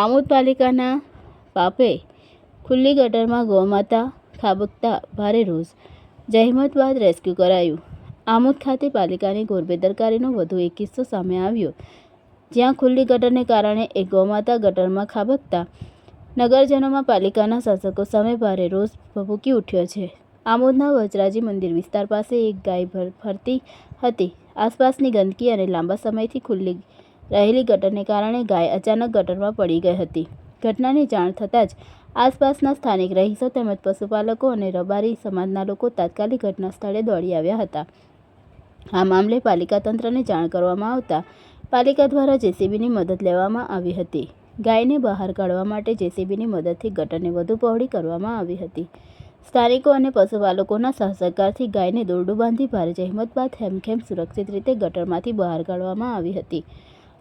આમોદ પાલિકાના પાપે ખુલ્લી ગટરમાં ગૌમાતા ખાબકતા ભારે રોષ. જહેમત બાદ રેસ્ક્યુ કરાયું. આમોદ ખાતે પાલિકાની ઘોર બેદરકારીનો વધુ એક કિસ્સો સામે આવ્યો. જ્યાં ખુલ્લી ગટરને કારણે એક ગૌમાતા ગટરમાં ખાબકતા નગરજનોમાં પાલિકાના શાસકો સામે ભારે રોષ ભભૂકી ઉઠ્યો છે. આમોદના વજરાજી મંદિર વિસ્તાર પાસે એક ગાય ફરતી હતી. આસપાસની ગંદકી અને લાંબા સમયથી ખુલ્લી રહેલી ગટરને કારણે ગાય અચાનક ગટરમાં પડી ગઈ હતી. ઘટનાની જાણ થતાં જ આસપાસના સ્થાનિક રહીશો તેમજ પશુપાલકો અને રબારી સમાજના લોકો તાત્કાલિક ઘટના સ્થળે દોડી આવ્યા હતા. આ મામલે પાલિકા તંત્રને જાણ કરવામાં આવતા પાલિકા દ્વારા જેસીબીની મદદ લેવામાં આવી હતી. ગાયને બહાર કાઢવા માટે જેસીબીની મદદથી ગટરને વધુ પહોળી કરવામાં આવી હતી. સ્થાનિકો અને પશુપાલકોના સહસહકારથી ગાયને દોરડું બાંધી ભારે જહેમત બાદ હેમખેમ સુરક્ષિત રીતે ગટરમાંથી બહાર કાઢવામાં આવી હતી.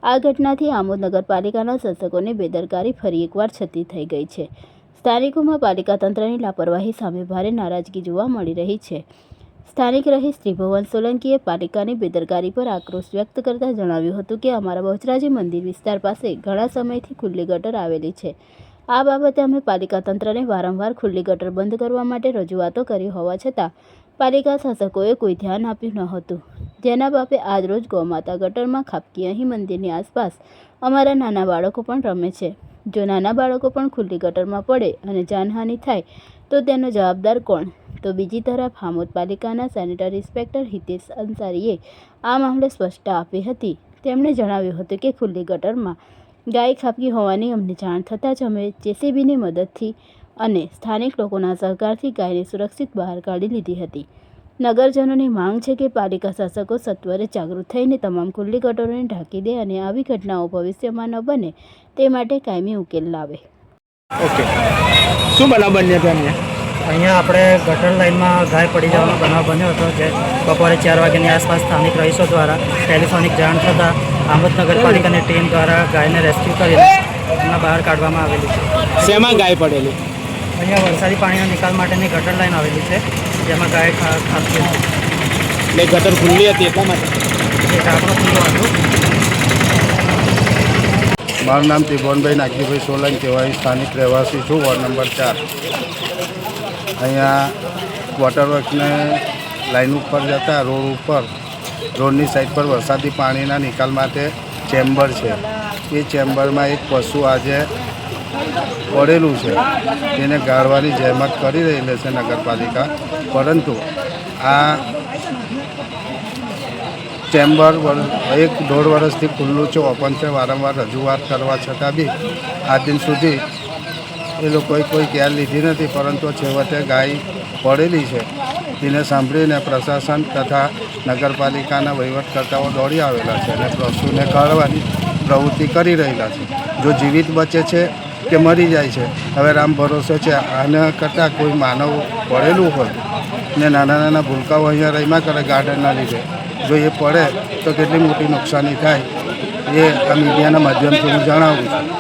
આ ઘટનાથી આમોદ નગરપાલિકાના શાસકોની બેદરકારી ફરી એકવાર છતી થઈ ગઈ છે. સ્થાનિકોમાં પાલિકા તંત્રની લાપરવાહી સામે ભારે નારાજગી જોવા મળી રહી છે. સ્થાનિક રહીશ ત્રિભુવન સોલંકીએ પાલિકાની બેદરકારી પર આક્રોશ વ્યક્ત કરતા જણાવ્યું હતું કે, અમારા બહુચરાજી મંદિર વિસ્તાર પાસે ઘણા સમયથી ખુલ્લી ગટર આવેલી છે. આ બાબતે અમે પાલિકા તંત્રને વારંવાર ખુલ્લી ગટર બંધ કરવા માટે રજૂઆતો કરી હોવા છતાં પાલિકા શાસકોએ કોઈ ધ્યાન આપ્યું ન હતું. જેના બાપે આજરોજ ગૌમાતા ગટરમાં ખાબકી અહીં મંદિરની આસપાસ અમારા નાના બાળકો પણ રમે છે. જો નાના બાળકો પણ ખુલ્લી ગટરમાં પડે અને જાનહાનિ થાય, તો તેનો જવાબદાર કોણ? તો બીજી તરફ હામોદ પાલિકાના સેનેટરી ઇન્સ્પેક્ટર હિતેશ અંસારીએ આ મામલે સ્પષ્ટતા આપી હતી. તેમણે જણાવ્યું હતું કે ખુલ્લી ગટરમાં ગાય ખાબકી હોવાની અમને જાણ થતાં જ અમે જેસીબીની મદદથી અને સ્થાનિક લોકોના સહકારથી ગાયને સુરક્ષિત બહાર કાઢી લીધી હતી. નગરજનોની માંગ છે કે પાલિકા શાસકો સત્વરે જાગૃત થઈને તમામ ખુલ્લી ગટરોને ઢાંકી દે અને આવી ઘટનાઓ ભવિષ્યમાં ન બને તે માટે કાયમી ઉકેલ લાવે. ઓકે. શું બનાવ બન્યો હતો અહીંયા? અહીંયા આપણે ગટર લાઇનમાં ગાય પડી જવાનો બનાવ બન્યો હતો જે બપોરે ચાર વાગ્યાની આસપાસ સ્થાનિક રહીશો દ્વારા ટેલિફોનિક જાણ થતાં આમોદ નગરપાલિકાની ટીમ દ્વારા ગાયને રેસ્ક્યુ કરી બહાર કાઢવામાં આવેલી છે. શેમાં ગાય પડેલી? અહીંયા વરસાદી પાણીના નિકાલ માટેની ગટર લાઈન આવેલી છે જેમાં ગાય ખાતી એટલે ગટર ખુલ્લી હતી એટલા માટે? એ ઢાંકણો ખુલ્લો હતો. મારું નામ ત્રિભુવનભાઈ નાગજીભાઈ સોલંકી કહેવાય સ્થાનિક રહેવાસી છું વોર્ડ નંબર ચાર. અહીંયા વોટરવર્કને લાઈન ઉપર જતા રોડ ઉપર રોડની સાઈડ પર વરસાદી પાણીના નિકાલ માટે ચેમ્બર છે. એ ચેમ્બરમાં એક પશુ આજે પડેલું છે. તેને ગાળવાની જહેમત કરી રહેલી છે નગરપાલિકા. પરંતુ આ ચેમ્બર એક દોઢ વર્ષથી ખુલ્લું છે, ઓપન છે. વારંવાર રજૂઆત કરવા છતાં બી આ દિન સુધી એ લોકોએ કોઈ કેર લીધી નથી, પરંતુ છેવટે ગાય પડેલી છે. તેને સાંભળીને પ્રશાસન તથા નગરપાલિકાના વહીવટકર્તાઓ દોડી આવેલા છે અને પશુને કાઢવાની પ્રવૃત્તિ કરી રહેલા છે. જો જીવિત બચે છે કે મરી જાય છે. હવે રામ ભરોસો છે. આના કરતાં કોઈ માનવ પડેલું હોય ને નાના નાના ભૂલકાઓ અહીંયા રહીમાં કરે ગાર્ડનના લીધે. જો એ પડે તો કેટલી મોટી નુકસાની થાય એ આ મીડિયાના માધ્યમથી હું જણાવું છું.